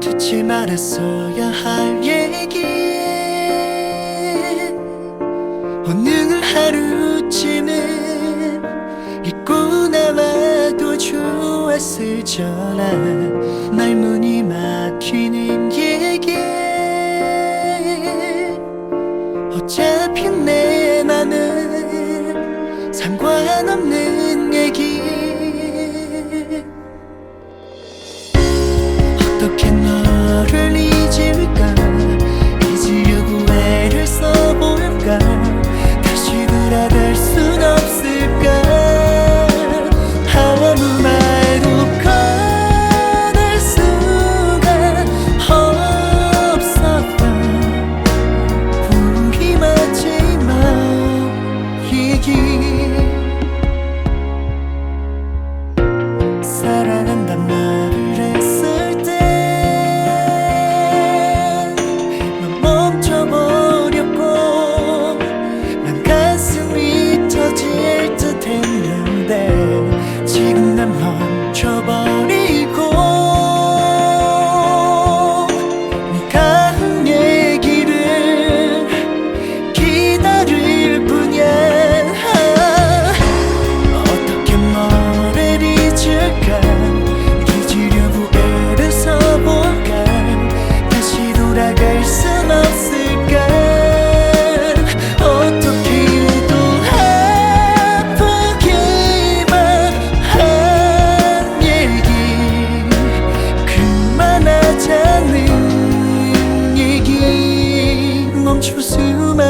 듣지 말았어야 할 얘기. 오늘 하루쯤은 잊고 나와도 좋았을 잖아 너를 잊을까? 잊으려고 애를 써볼까? 다시 돌아갈 순 없을까? 아무 말도 꺼낼 수가 없었던 우리 마지막 얘기 车包。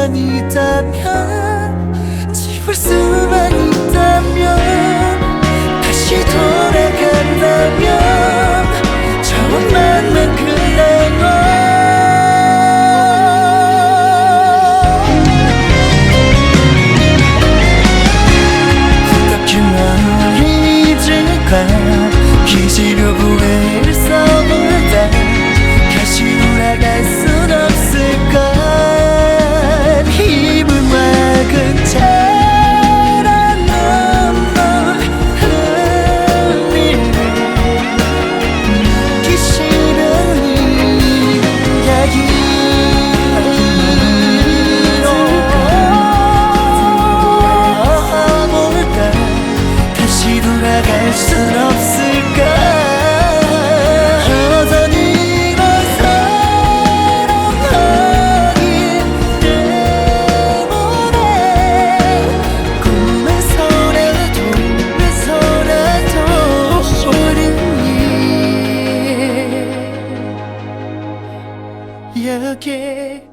수만 있다면 지울 수만 있다면 다시 돌아간다면 처음만만 끝나고 어떻게 널 잊을까? 잊으 돌아갈 순 없을까? 어떤 이런 사랑하기 때문에 꿈에서라도 꿈에서라도 우린 여기